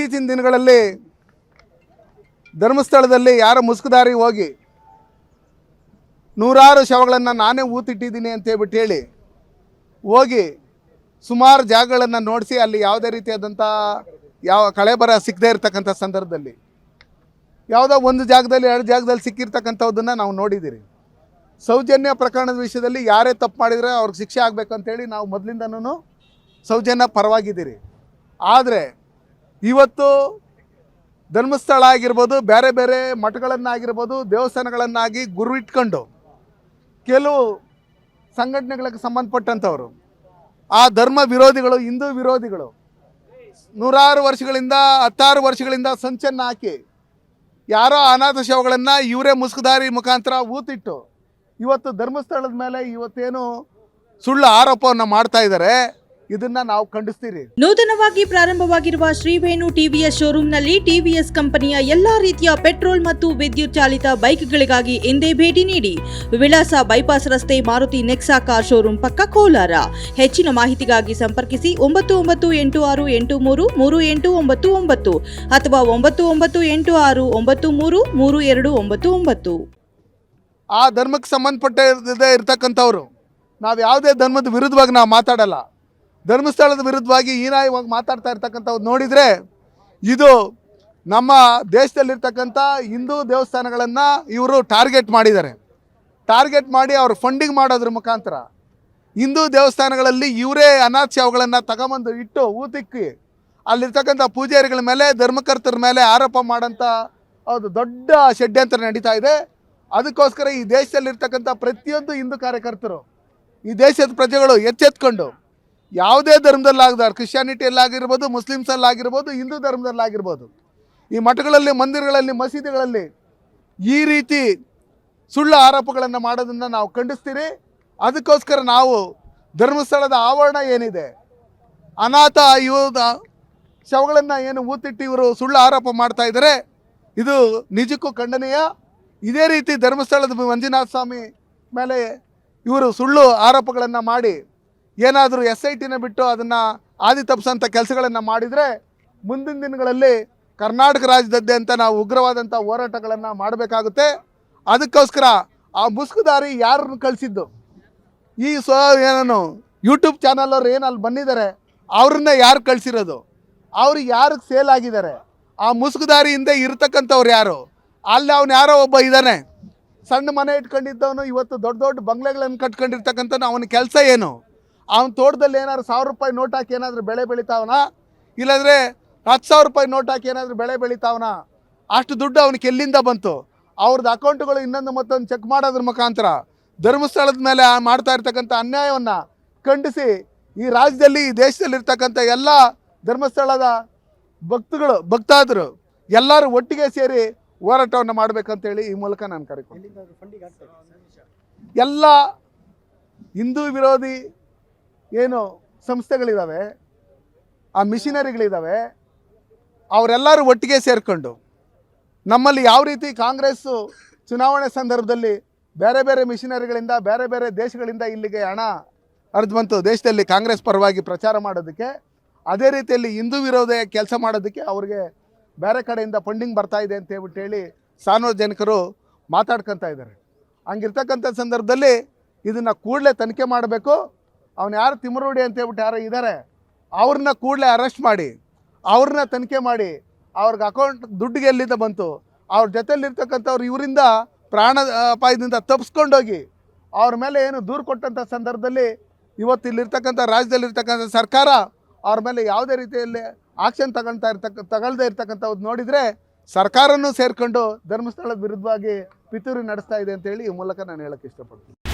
ಇತ್ತೀಚಿನ ದಿನಗಳಲ್ಲಿ ಧರ್ಮಸ್ಥಳದಲ್ಲಿ ಯಾರ ಮುಸುಕುದಾರಿ ಹೋಗಿ ನೂರಾರು ಶವಗಳನ್ನು ನಾನೇ ಊತಿಟ್ಟಿದ್ದೀನಿ ಅಂತ ಹೇಳ್ಬಿಟ್ಟು ಹೇಳಿ ಹೋಗಿ ಸುಮಾರು ಜಾಗಗಳನ್ನು ನೋಡಿಸಿ ಅಲ್ಲಿ ಯಾವುದೇ ರೀತಿಯಾದಂಥ ಯಾವ ಕಳೆಬರ ಸಿಕ್ಕದೇ ಇರತಕ್ಕಂಥ ಸಂದರ್ಭದಲ್ಲಿ ಯಾವುದೋ ಒಂದು ಜಾಗದಲ್ಲಿ, ಎರಡು ಜಾಗದಲ್ಲಿ ಸಿಕ್ಕಿರ್ತಕ್ಕಂಥದ್ದನ್ನು ನಾವು ನೋಡಿದ್ದೀರಿ. ಸೌಜನ್ಯ ಪ್ರಕರಣದ ವಿಷಯದಲ್ಲಿ ಯಾರೇ ತಪ್ಪು ಮಾಡಿದರೆ ಅವ್ರಿಗೆ ಶಿಕ್ಷೆ ಆಗಬೇಕು ಅಂತೇಳಿ ನಾವು ಮೊದಲಿಂದನೂ ಸೌಜನ್ಯ ಪರವಾಗಿದ್ದೀರಿ. ಆದರೆ ಇವತ್ತು ಧರ್ಮಸ್ಥಳ ಆಗಿರ್ಬೋದು, ಬೇರೆ ಬೇರೆ ಮಠಗಳನ್ನಾಗಿರ್ಬೋದು, ದೇವಸ್ಥಾನಗಳನ್ನಾಗಿ ಗುರು ಇಟ್ಕೊಂಡು ಕೆಲವು ಸಂಘಟನೆಗಳಿಗೆ ಸಂಬಂಧಪಟ್ಟಂಥವ್ರು. ಆ ಧರ್ಮ ವಿರೋಧಿಗಳು, ಹಿಂದೂ ವಿರೋಧಿಗಳು ನೂರಾರು ವರ್ಷಗಳಿಂದ, ಹತ್ತಾರು ವರ್ಷಗಳಿಂದ ಸಂಚನ್ನು ಹಾಕಿ ಯಾರೋ ಅನಾಥ ಶವಗಳನ್ನು ಇವರೇ ಮುಸುಕುದಾರಿ ಮುಖಾಂತರ ಊತಿಟ್ಟು ಇವತ್ತು ಧರ್ಮಸ್ಥಳದ ಮೇಲೆ ಇವತ್ತೇನು ಸುಳ್ಳು ಆರೋಪವನ್ನು ಮಾಡ್ತಾ ಇದ್ದಾರೆ. ಇದನ್ನು ನಾವು ಖಂಡಿಸ್ತೀರಿ. ನೂತನವಾಗಿ ಪ್ರಾರಂಭವಾಗಿರುವ ಶ್ರೀವೇಣು ಟಿವಿಎಸ್ ಶೋರೂಮ್ನಲ್ಲಿ ಟಿವಿಎಸ್ ಕಂಪನಿಯ ಎಲ್ಲಾ ರೀತಿಯ ಪೆಟ್ರೋಲ್ ಮತ್ತು ವಿದ್ಯುತ್ ಚಾಲಿತ ಬೈಕ್ಗಳಿಗಾಗಿ ಎಂದೇ ಭೇಟಿ ನೀಡಿ. ವಿಳಾಸ ಬೈಪಾಸ್ ರಸ್ತೆ ಮಾರುತಿ ನೆಕ್ಸಾ ಕಾರ್ ಶೋರೂಮ್ ಪಕ್ಕ ಕೋಲಾರ. ಹೆಚ್ಚಿನ ಮಾಹಿತಿಗಾಗಿ ಸಂಪರ್ಕಿಸಿ ಒಂಬತ್ತು ಒಂಬತ್ತು ಎಂಟು ಆರು ಎಂಟು ಮೂರು ಮೂರು ಎಂಟು ಒಂಬತ್ತು ಒಂಬತ್ತು ಅಥವಾ ಒಂಬತ್ತು ಒಂಬತ್ತು ಎಂಟು ಆರು ಒಂಬತ್ತು ಮೂರು ಮೂರು ಎರಡು ಒಂಬತ್ತು ಒಂಬತ್ತು. ಆ ಧರ್ಮಕ್ಕೆ ಸಂಬಂಧಪಟ್ಟ ಇರ್ತಕ್ಕಂಥವ್ರು. ನಾವು ಯಾವುದೇ ಧರ್ಮದ ವಿರುದ್ಧವಾಗಿ ನಾವು ಮಾತಾಡಲ್ಲ. ಧರ್ಮಸ್ಥಳದ ವಿರುದ್ಧವಾಗಿ ಹೀನಾಯವಾಗಿ ಮಾತಾಡ್ತಾ ಇರ್ತಕ್ಕಂಥವ್ರು ನೋಡಿದರೆ ಇದು ನಮ್ಮ ದೇಶದಲ್ಲಿರ್ತಕ್ಕಂಥ ಹಿಂದೂ ದೇವಸ್ಥಾನಗಳನ್ನು ಇವರು ಟಾರ್ಗೆಟ್ ಮಾಡಿದ್ದಾರೆ. ಟಾರ್ಗೆಟ್ ಮಾಡಿ ಅವರು ಫಂಡಿಂಗ್ ಮಾಡೋದ್ರ ಮುಖಾಂತರ ಹಿಂದೂ ದೇವಸ್ಥಾನಗಳಲ್ಲಿ ಇವರೇ ಅನಾಥ ಶವಗಳನ್ನು ತಗೊಂಬಂದು ಇಟ್ಟು ಊತಿಕ್ಕಿ ಅಲ್ಲಿರ್ತಕ್ಕಂಥ ಪೂಜಾರಿಗಳ ಮೇಲೆ, ಧರ್ಮಕರ್ತರ ಮೇಲೆ ಆರೋಪ ಮಾಡೋಂಥ ಅದು ದೊಡ್ಡ ಷಡ್ಯಂತ್ರ ನಡೀತಾ ಇದೆ. ಅದಕ್ಕೋಸ್ಕರ ಈ ದೇಶದಲ್ಲಿರ್ತಕ್ಕಂಥ ಪ್ರತಿಯೊಂದು ಹಿಂದೂ ಕಾರ್ಯಕರ್ತರು, ಈ ದೇಶದ ಪ್ರಜೆಗಳು ಎಚ್ಚೆತ್ಕೊಂಡು ಯಾವುದೇ ಧರ್ಮದಲ್ಲಾಗ್ದಾರೆ ಕ್ರಿಶ್ಚಿಯಾನಿಟಿಯಲ್ಲಾಗಿರ್ಬೋದು, ಮುಸ್ಲಿಮ್ಸಲ್ಲಾಗಿರ್ಬೋದು, ಹಿಂದೂ ಧರ್ಮದಲ್ಲಾಗಿರ್ಬೋದು, ಈ ಮಠಗಳಲ್ಲಿ, ಮಂದಿರಗಳಲ್ಲಿ, ಮಸೀದಿಗಳಲ್ಲಿ ಈ ರೀತಿ ಸುಳ್ಳು ಆರೋಪಗಳನ್ನು ಮಾಡೋದನ್ನು ನಾವು ಖಂಡಿಸ್ತೀರಿ. ಅದಕ್ಕೋಸ್ಕರ ನಾವು ಧರ್ಮಸ್ಥಳದ ಆವರಣ ಏನಿದೆ, ಅನಾಥ ಇವ್ದ ಶವಗಳನ್ನು ಏನು ಊತಿಟ್ಟು ಇವರು ಸುಳ್ಳು ಆರೋಪ ಮಾಡ್ತಾ ಇದ್ದಾರೆ, ಇದು ನಿಜಕ್ಕೂ ಖಂಡನೀಯ. ಇದೇ ರೀತಿ ಧರ್ಮಸ್ಥಳದ ಮಂಜುನಾಥ ಸ್ವಾಮಿ ಮೇಲೆ ಇವರು ಸುಳ್ಳು ಆರೋಪಗಳನ್ನು ಮಾಡಿ ಏನಾದರೂ ಎಸ್ ಐ ಟಿನ ಬಿಟ್ಟು ಅದನ್ನು ಆದಿ ತಪ್ಪಿಸೋಂಥ ಕೆಲಸಗಳನ್ನು ಮಾಡಿದರೆ ಮುಂದಿನ ದಿನಗಳಲ್ಲಿ ಕರ್ನಾಟಕ ರಾಜ್ಯದಾದ್ಯಂತ ನಾವು ಉಗ್ರವಾದಂಥ ಹೋರಾಟಗಳನ್ನು ಮಾಡಬೇಕಾಗುತ್ತೆ. ಅದಕ್ಕೋಸ್ಕರ ಆ ಮುಸ್ಕುದಾರಿ ಯಾರನ್ನು ಕಳಿಸಿದ್ದು? ಈ ಸ್ವ ಏನಾನು ಯೂಟ್ಯೂಬ್ ಚಾನಲ್ ಅವ್ರು ಏನು ಅಲ್ಲಿ ಬಂದಿದ್ದಾರೆ, ಅವ್ರನ್ನ ಯಾರು ಕಳಿಸಿರೋದು? ಅವ್ರು ಯಾರಿಗೆ ಸೇಲ್ ಆಗಿದ್ದಾರೆ? ಆ ಮುಸುಕುದಾರಿ ಹಿಂದೆ ಇರ್ತಕ್ಕಂಥವ್ರು ಯಾರು? ಅಲ್ಲಿ ಅವ್ನು ಯಾರೋ ಒಬ್ಬ ಇದ್ದಾನೆ. ಸಣ್ಣ ಮನೆ ಇಟ್ಕೊಂಡಿದ್ದವನು ಇವತ್ತು ದೊಡ್ಡ ದೊಡ್ಡ ಬಂಗ್ಲೆಗಳನ್ನು ಕಟ್ಕೊಂಡಿರ್ತಕ್ಕಂಥ ಅವನ ಕೆಲಸ ಏನು? ಅವನ ತೋಟದಲ್ಲಿ ಏನಾದ್ರು ಸಾವಿರ ರೂಪಾಯಿ ನೋಟ್ ಹಾಕಿ ಏನಾದರೂ ಬೆಳೆ ಬೆಳಿತಾವನ? ಇಲ್ಲಾಂದರೆ ಹತ್ತು ಸಾವಿರ ರೂಪಾಯಿ ನೋಟ್ ಹಾಕಿ ಏನಾದರೂ ಬೆಳೆ ಬೆಳಿತಾವನ? ಅಷ್ಟು ದುಡ್ಡು ಅವನಿಗೆ ಎಲ್ಲಿಂದ ಬಂತು? ಅವ್ರದ್ದು ಅಕೌಂಟ್ಗಳು ಇನ್ನೊಂದು ಮತ್ತೊಂದು ಚೆಕ್ ಮಾಡೋದ್ರ ಮುಖಾಂತರ ಧರ್ಮಸ್ಥಳದ ಮೇಲೆ ಮಾಡ್ತಾ ಇರ್ತಕ್ಕಂಥ ಅನ್ಯಾಯವನ್ನು ಖಂಡಿಸಿ ಈ ರಾಜ್ಯದಲ್ಲಿ, ಈ ದೇಶದಲ್ಲಿರ್ತಕ್ಕಂಥ ಎಲ್ಲ ಧರ್ಮಸ್ಥಳದ ಭಕ್ತಗಳು, ಭಕ್ತಾದರು ಎಲ್ಲರೂ ಒಟ್ಟಿಗೆ ಸೇರಿ ಹೋರಾಟವನ್ನು ಮಾಡಬೇಕಂತೇಳಿ ಈ ಮೂಲಕ ನಾನು ಕರೆಕೊಂಡು ಎಲ್ಲ ಹಿಂದೂ ವಿರೋಧಿ ಏನು ಸಂಸ್ಥೆಗಳಿದ್ದಾವೆ ಆ ಮಿಷಿನರಿಗಳಿದ್ದಾವೆ ಅವರೆಲ್ಲರೂ ಒಟ್ಟಿಗೆ ಸೇರಿಕೊಂಡು ನಮ್ಮಲ್ಲಿ ಯಾವ ರೀತಿ ಕಾಂಗ್ರೆಸ್ಸು ಚುನಾವಣೆ ಸಂದರ್ಭದಲ್ಲಿ ಬೇರೆ ಬೇರೆ ಮಿಷಿನರಿಗಳಿಂದ, ಬೇರೆ ಬೇರೆ ದೇಶಗಳಿಂದ ಇಲ್ಲಿಗೆ ಹಣ ಹರಿದು ಬಂತು, ದೇಶದಲ್ಲಿ ಕಾಂಗ್ರೆಸ್ ಪರವಾಗಿ ಪ್ರಚಾರ ಮಾಡೋದಕ್ಕೆ, ಅದೇ ರೀತಿಯಲ್ಲಿ ಹಿಂದೂ ವಿರೋಧ ಕೆಲಸ ಮಾಡೋದಕ್ಕೆ ಅವ್ರಿಗೆ ಬೇರೆ ಕಡೆಯಿಂದ ಫಂಡಿಂಗ್ ಬರ್ತಾ ಇದೆ ಅಂತ ಹೇಳ್ಬಿಟ್ಟು ಹೇಳಿ ಸಾರ್ವಜನಿಕರು ಮಾತಾಡ್ಕೊತಾ ಇದ್ದಾರೆ. ಹಂಗಿರ್ತಕ್ಕಂಥ ಸಂದರ್ಭದಲ್ಲಿ ಇದನ್ನು ಕೂಡಲೇ ತನಿಖೆ ಮಾಡಬೇಕು. ಅವ್ನು ಯಾರು ತಿಮ್ಮರುಡಿ ಅಂತ ಹೇಳ್ಬಿಟ್ಟು ಯಾರೋ ಇದ್ದಾರೆ ಅವ್ರನ್ನ ಕೂಡಲೇ ಅರೆಸ್ಟ್ ಮಾಡಿ, ಅವ್ರನ್ನ ತನಿಖೆ ಮಾಡಿ, ಅವ್ರಿಗೆ ಅಕೌಂಟ್ ದುಡ್ಡಿಗೆ ಎಲ್ಲಿಂದ ಬಂತು, ಅವ್ರ ಜೊತೆಯಲ್ಲಿರ್ತಕ್ಕಂಥವ್ರು ಇವರಿಂದ ಪ್ರಾಣ ಅಪಾಯದಿಂದ ತಪ್ಪಿಸ್ಕೊಂಡೋಗಿ ಅವ್ರ ಮೇಲೆ ಏನು ದೂರು ಕೊಟ್ಟಂಥ ಸಂದರ್ಭದಲ್ಲಿ ಇವತ್ತು ಇಲ್ಲಿರ್ತಕ್ಕಂಥ ರಾಜ್ಯದಲ್ಲಿರ್ತಕ್ಕಂಥ ಸರ್ಕಾರ ಅವ್ರ ಮೇಲೆ ಯಾವುದೇ ರೀತಿಯಲ್ಲಿ ಆಕ್ಷನ್ ತಗೊಳ್ತಾ ಇರ್ತಕ್ಕ, ತಗೊಳ್ದೇ ಇರ್ತಕ್ಕಂಥವ್ದು ನೋಡಿದರೆ ಸರ್ಕಾರನೂ ಸೇರಿಕೊಂಡು ಧರ್ಮಸ್ಥಳದ ವಿರುದ್ಧವಾಗಿ ಪಿತೂರಿ ನಡೆಸ್ತಾ ಇದೆ ಅಂತೇಳಿ ಈ ಮೂಲಕ ನಾನು ಹೇಳೋಕ್ಕೆ ಇಷ್ಟಪಡ್ತೀನಿ.